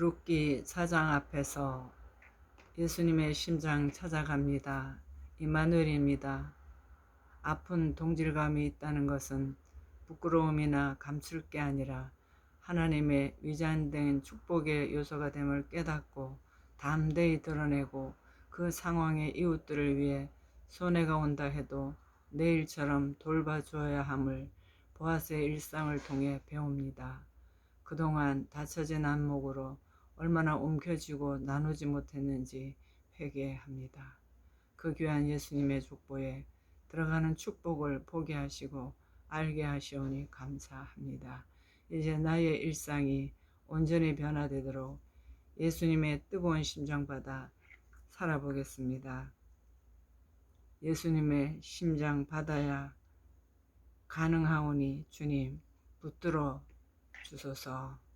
룻기 사장 앞에서 예수님의 심장 찾아갑니다. 이마누엘입니다. 아픈 동질감이 있다는 것은 부끄러움이나 감출 게 아니라 하나님의 위장된 축복의 요소가 됨을 깨닫고 담대히 드러내고 그 상황의 이웃들을 위해 손해가 온다 해도 내일처럼 돌봐주어야 함을 보아스의 일상을 통해 배웁니다. 그동안 닫혀진 안목으로 얼마나 움켜쥐고 나누지 못했는지 회개합니다. 그 귀한 예수님의 족보에 들어가는 축복을 보게 하시고 알게 하시오니 감사합니다. 이제 나의 일상이 온전히 변화되도록 예수님의 뜨거운 심장 받아 살아보겠습니다. 예수님의 심장 받아야 가능하오니 주님 붙들어 주소서.